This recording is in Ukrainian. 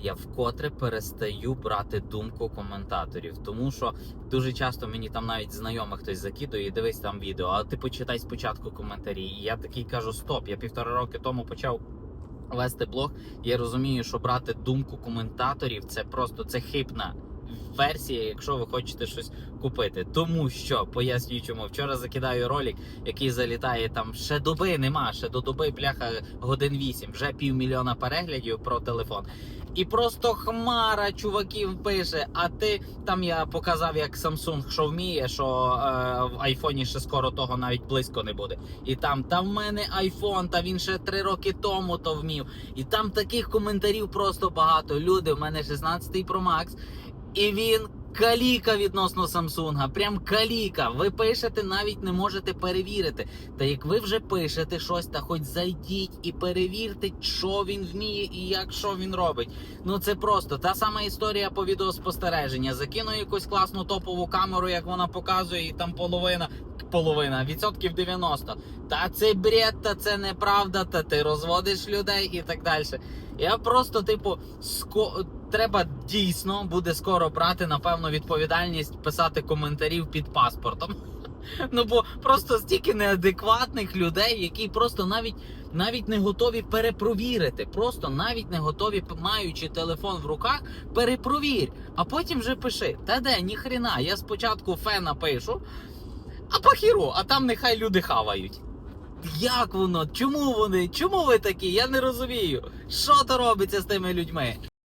я вкотре перестаю брати думку коментаторів, тому що дуже часто мені там навіть знайомих хтось закидує, і дивись там відео, а ти почитай спочатку коментарі. І я такий кажу: стоп, я півтора роки тому почав. Вести блог, я розумію, що брати думку коментаторів це просто це хибна версія, якщо ви хочете щось купити. Тому що пояснюю, чому вчора закидаю ролик, який залітає там ще доби нема, ще до доби пляха годин 8, вже півмільйона переглядів про телефон. І просто хмара чуваків пише. А ти там я показав, як Samsung що вміє, що е, в айфоні ще скоро того навіть близько не буде. І там, та в мене айфон, та він ще три роки тому то вмів. І там таких коментарів просто багато. Люди, в мене 16 Pro Max, і він каліка відносно Самсунга. Прям каліка. Ви пишете, навіть не можете перевірити. Та як ви вже пишете щось, та хоч зайдіть і перевірте, що він вміє і як що він робить. Ну це просто та сама історія по відеоспостереження. Закину якусь класну топову камеру, як вона показує, і там половина. Половина відсотків 90. Та це бред, та це неправда, та ти розводиш людей і так далі. Я просто, типу, ско... треба дійсно буде скоро брати, напевно, відповідальність писати коментарів під паспортом. Ну бо просто стільки неадекватних людей, які просто навіть навіть не готові перепровірити. Просто навіть не готові, маючи телефон в руках, перепровір. А потім вже пиши. Та де, ніхрена, я спочатку фена пишу, а похіру, а там нехай люди хавають. Як воно? Чому вони? Чому ви такі? Я не розумію. Що то робиться з тими людьми?